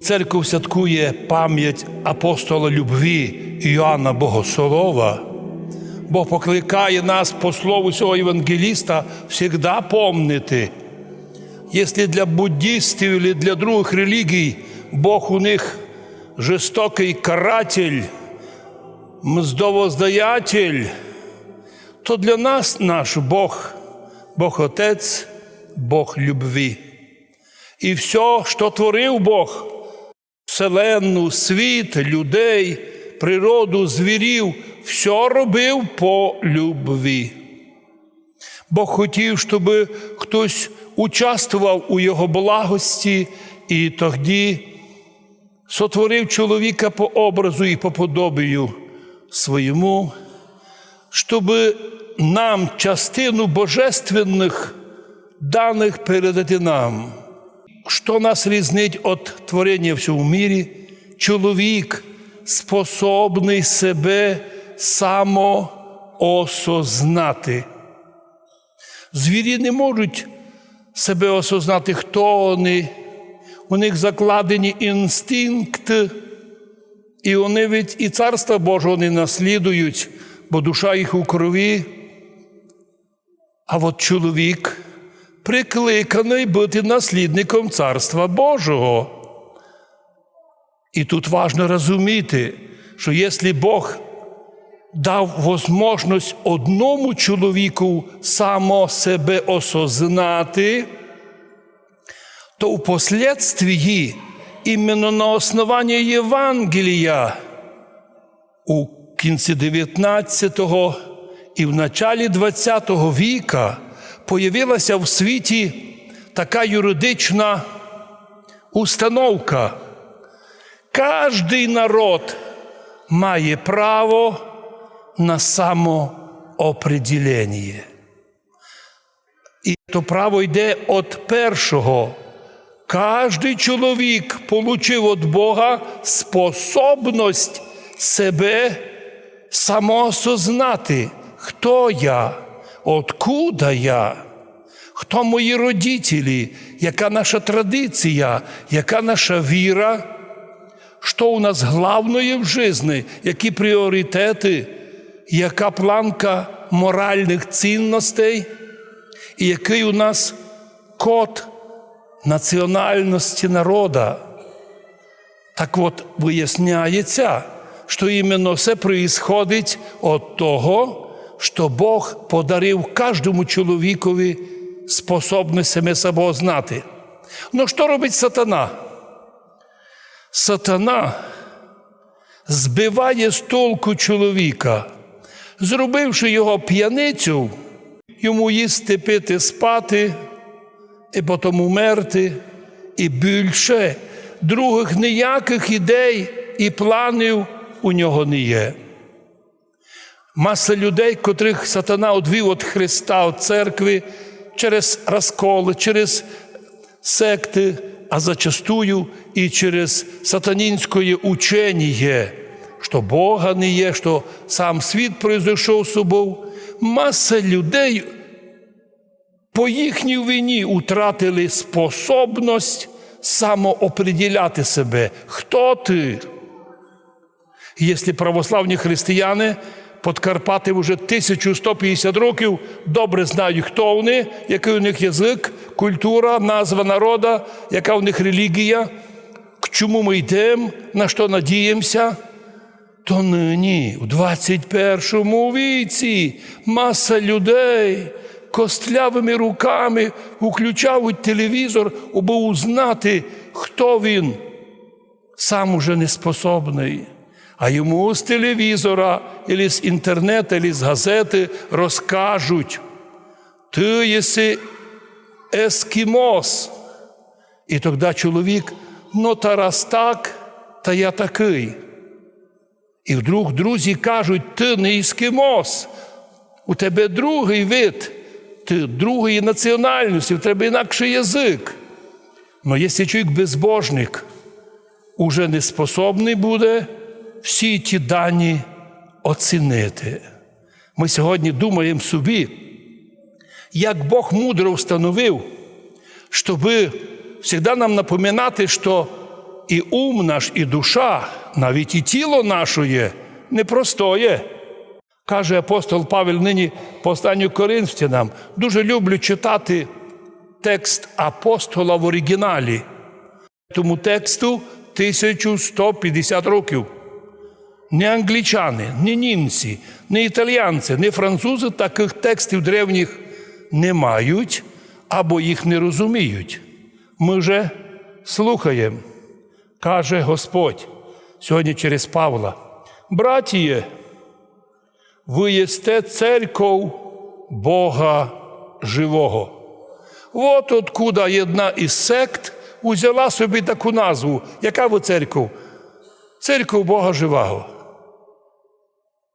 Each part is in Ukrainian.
Церков святкує пам'ять апостола любві Іоанна Богослова. Бог покликає нас по слову цього євангеліста завжди помнити. Якщо для буддистів чи для других релігій Бог у них жорстокий каратель, мздовоздаятель, то для нас наш Бог, Бог Отець, Бог любві. І все, що творив Бог, вселенну, світ, людей, природу, звірів, все робив по любві. Бог хотів, щоб хтось участвував у Його благості, і тоді сотворив чоловіка по образу і по подобію своєму, щоб нам частину божественних даних передати нам. Що нас різнить від творення в мірі? Чоловік способний себе самоосознати. Звірі не можуть себе осознати, хто вони. У них закладені інстинкти, і вони від і царства Божого не наслідують, бо душа їх у крові. А от чоловік прикликаний бути наслідником Царства Божого. І тут важливо розуміти, що якщо Бог дав можливість одному чоловіку само себе осознати, то впоследствии іменно на основанні Євангелія у кінці 19-го і в началі 20-го віка появилася в світі така юридична установка. Кожний народ має право на самоопределення. І то право йде від першого. Кожний чоловік получив від Бога способність себе самоосознати, хто я, откуда я, хто мої родителі, яка наша традиція, яка наша віра, що у нас головне в житті, які пріоритети, яка планка моральних цінностей, і який у нас код національності народа. Так от виясняється, що іменно все происходить від того, що Бог подарив кожному чоловікові способність себе себе знати. Ну що робить сатана? Сатана збиває з толку чоловіка, зробивши його п'яницю, йому їсти, пити, спати, і потім умерти, і більше других ніяких ідей і планів у нього не є. Маса людей, котрих сатана одвів від Христа, від церкви через розколи, через секти, а зачастую і через сатанінське учення, що Бога не є, що сам світ произойшов з собою. Маса людей по їхній вині утратили способність самоопределяти себе. Хто ти? Якщо православні християни Подкарпати вже 1150 років добре знають, хто вони, який у них язик, культура, назва народа, яка у них релігія, к чому ми йдемо, на що надіємося, то нині, у 21 віці, маса людей костлявими руками включають телевізор, аби узнати, хто він. Сам уже не способний. А йому з телевізора, або з інтернету, або з газети розкажуть, ти єси ескімос. І тоді чоловік, ну та раз так, та я такий. І вдруг друзі кажуть, ти не ескімос, у тебе другий вид, ти другої національності, у тебе інакший язик. Но якщо чоловік безбожник, уже не способний буде всі ті дані оцінити. Ми сьогодні думаємо собі, як Бог мудро встановив, щоб завжди нам напоминати, що і ум наш, і душа, навіть і тіло нашоє непростоє. Каже апостол Павел нині посланню Коринфянам, дуже люблю читати текст апостола в оригіналі. Тому тексту 1150 років. Не англічани, не німці, не італіянці, не французи таких текстів древніх не мають або їх не розуміють. Ми же слухаємо, каже Господь сьогодні через Павла. Братіє, ви єсте церков Бога живого. От откуда одна із сект узяла собі таку назву. Яка ви церков? Церков Бога живого.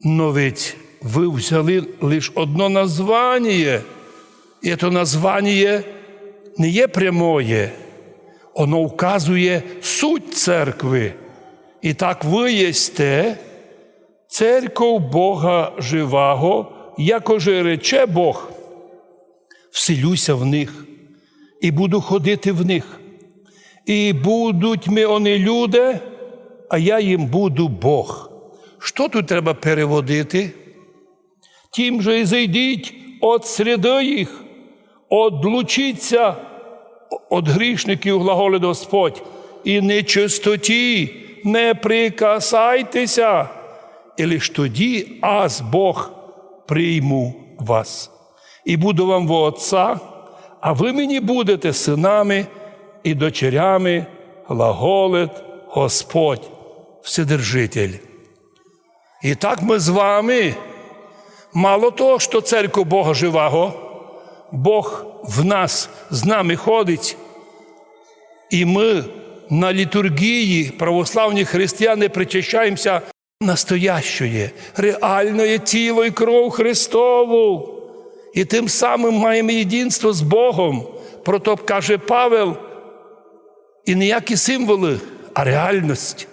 Но ведь ви взяли лише одно названня, і це названня не є прямое, воно вказує суть церкви. І так ви єсте церков Бога живого, якоже рече Бог, вселюся в них і буду ходити в них. І будуть ми вони люди, а я їм буду Бог. Що тут треба переводити? Тим же і зайдіть от середи їх, одлучіться від грішників, глаголить Господь, і нечистоті не прикасайтеся, і лиш тоді аз Бог прийму вас. І буду вам во Отця, а ви мені будете синами і дочерями, глаголить Господь, Вседержитель. І так ми з вами. Мало того, що церква Бога живого, Бог в нас з нами ходить, і ми на літургії православні християни причащаємося настоящої, реальної тіло і кров Христову. І тим самим маємо єдинство з Богом. Про то каже Павел, і ніякі символи, а реальність.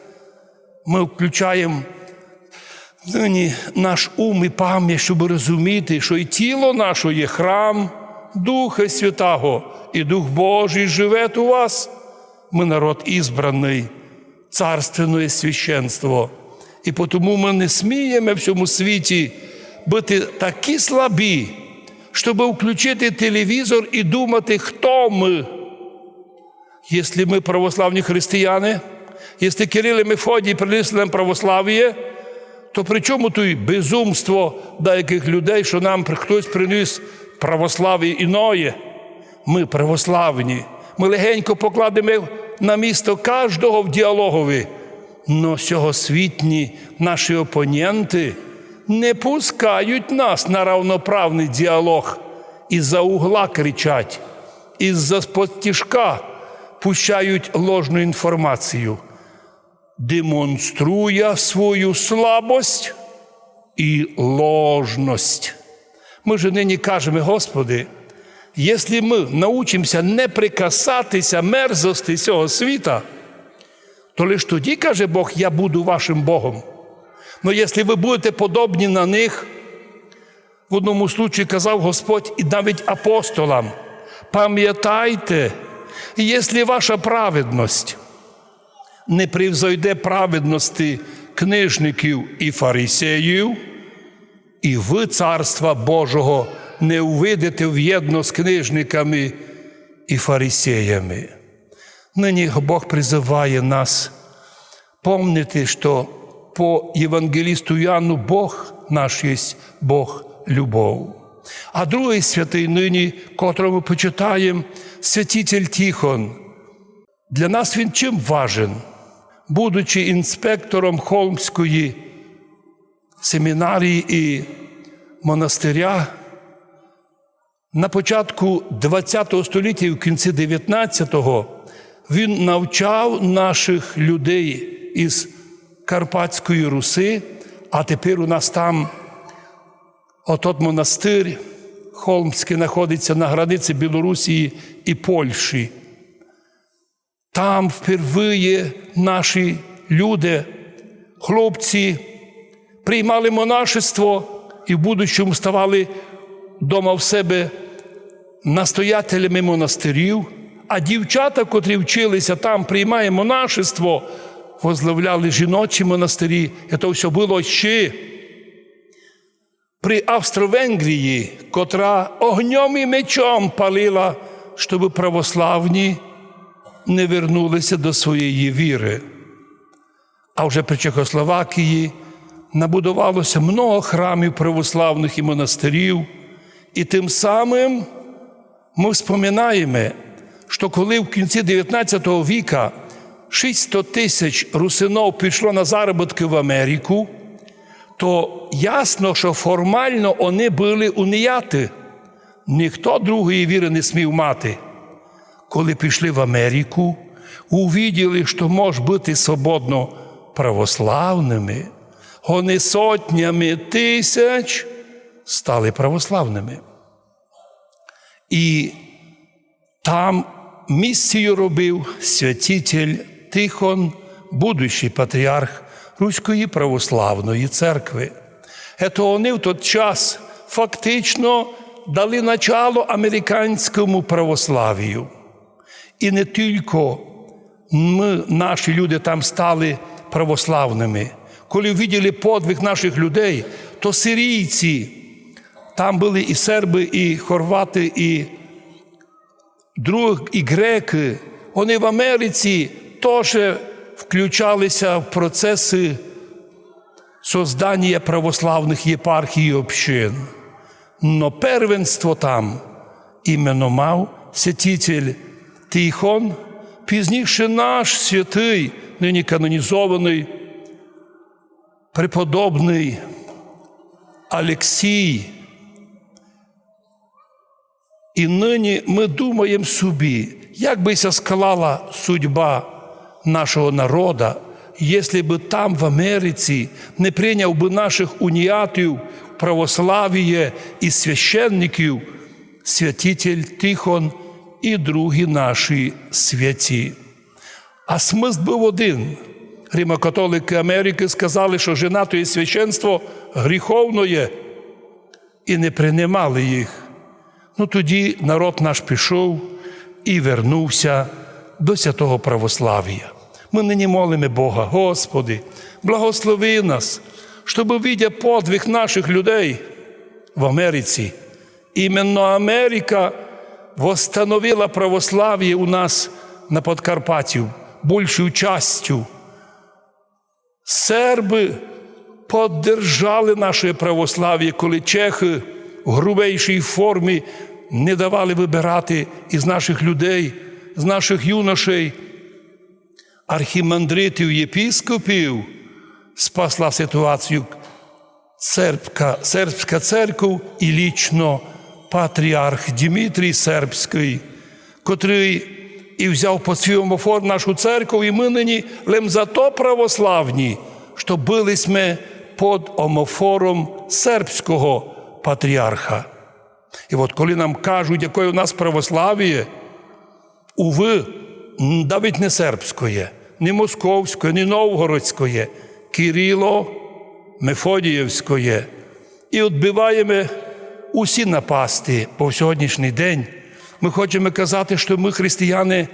Ми включаємо нині наш ум і пам'ять, щоб розуміти, що і тіло наше є храм Духа Святого, і Дух Божий живе у вас. Ми народ ізбраний, царственне священство. І тому ми не сміємо в цьому світі бути такі слабі, щоб включити телевізор і думати, хто ми. Якщо ми православні християни, якщо Кирил і Мефодій принесли нам православ'я, то при чому тут безумство деяких людей, що нам хтось приніс православ'я іноє? Ми православні. Ми легенько покладемо на місто кожного в діалогові. Но сьогосвітні наші опоненти не пускають нас на равноправний діалог і за угла кричать, і за сподтішка пущають ложну інформацію демонструє свою слабость і ложність. Ми ж нині кажемо, Господи, якщо ми научимося не прикасатися мерзості цього світа, то лише тоді, каже Бог, я буду вашим Богом. Но якщо ви будете подобні на них, в одному случаї казав Господь і навіть апостолам, пам'ятайте, якщо ваша праведність не привзойде праведності книжників і фарисеїв, і ви царства Божого не увидите в'єдно з книжниками і фарисеями. Нині Бог призиває нас помнити, що по Євангелісту Яну Бог наш є Бог любов. А другий святий нині, котрого почитаємо, святитель Тихон. Для нас він чим важен? Будучи інспектором Холмської семінарії і монастиря, на початку ХХ століття і в кінці 19-го він навчав наших людей із Карпатської Руси, а тепер у нас там отот монастир Холмський знаходиться на границі Білорусі і Польщі. Там впервые наші люди, хлопці, приймали монашество і в будущому ставали дома в себе настоятелями монастирів, А дівчата, котрі вчилися там, приймає монашество, возглавляли жіночі монастирі. І це все було ще при Австро-Венгрії, котра огнем і мечом палила, щоб православні не вернулися до своєї віри. А вже при Чехословакії набудувалося много храмів православних і монастирів, і тим самим ми вспоминаємо, що коли в кінці 19 віка 600 тисяч русинов пішло на заробітки в Америку, то ясно, що формально вони були уніяти. Ніхто другої віри не смів мати. Коли пішли в Америку, увиділи, що може бути свободно православними, вони сотнями тисяч стали православними. І там місію робив святитель Тихон, будущий патріарх Руської православної церкви. Ето вони в той час фактично дали начало американському православію. І не тільки ми, наші люди там стали православними. Коли виділи подвиг наших людей, то сирійці, там були і серби, і хорвати, і друг, і греки, вони в Америці теж включалися в процеси создання православних єпархій і общин. Но первенство там іменно мав святитель Тихон, пізніше наш святий, нині канонізований, преподобний Алексій. І нині ми думаємо собі, як би ся склала судьба нашого народа, якщо б там, в Америці, не прийняв би наших уніатів, православ'я і священників, святитель Тихон і другі наші святі. А смисл був один. Римокатолики Америки сказали, що женато і священство гріховно і не приймали їх. Ну тоді народ наш пішов і вернувся до святого православ'я. Ми нині молимо Бога, Господи, благослови нас, щоб видя подвиг наших людей в Америці. Іменно Америка восстановила православ'я у нас на Подкарпаттю більшою частю. Серби поддержали наше православ'я, коли чехи в грубейшій формі не давали вибирати із наших людей, з наших юношей, архімандритів, єпіскопів, спасла ситуацію сербська, сербська церква і лічно патріарх Дмитрій Сербський, котрий і взяв по свій нашу церкву, і ми нині за то православні, що били ми під омофором сербського патріарха. І от коли нам кажуть, яке у нас православ'я, уви, навіть не сербське, не московське, не новгородське, Кирило, Мефодіївське. І відбиваємо усі напасти по сьогоднішній день. Ми хочемо казати, що ми християни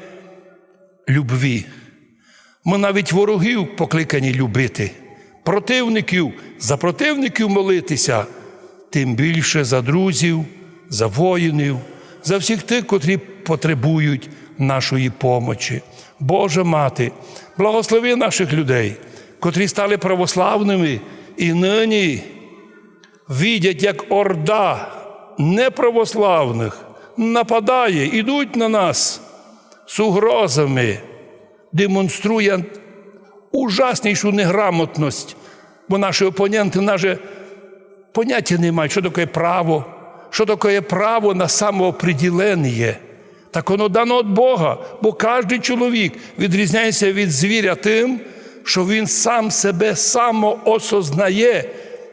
любві. Ми навіть ворогів покликані любити, противників за противників молитися, тим більше за друзів, за воїнів, за всіх тих, котрі потребують нашої помочі. Божа мати, благослови наших людей, котрі стали православними і нині видять, як орда неправославних нападає, ідуть на нас з угрозами, демонструє ужаснішу неграмотність, бо наші опоненти навіть поняття не мають, що таке право, що таке право на самооприділення. Так воно дано від Бога, бо кожен чоловік відрізняється від звіря тим, що він сам себе самоосознає,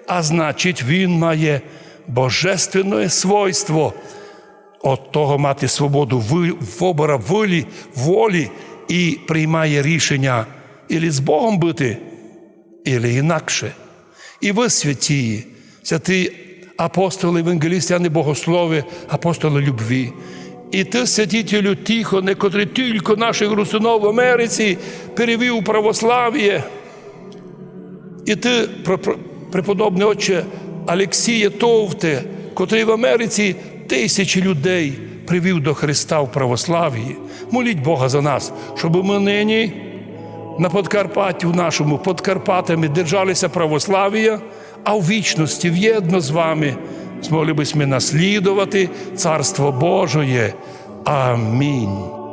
а значить, він має божественне свойство от того мати свободу вибора волі, волі і приймає рішення ілі з Богом бути, ілі інакше. І ви святі, святі апостоли, евангелісти, а не богослови, апостоли любві. і ти, святителю Тихоне, котрий тільки наших русунов в Америці перевів у православ'я. І ти, преподобний отче Алексія Товте, котрий в Америці тисячі людей привів до Христа в православ'ї. Моліть Бога за нас, щоб ми нині на Подкарпатті, в нашому Подкарпатами держалися православ'я, а в вічності в'єдно з вами змогли б ми наслідувати Царство Божоє. Амінь.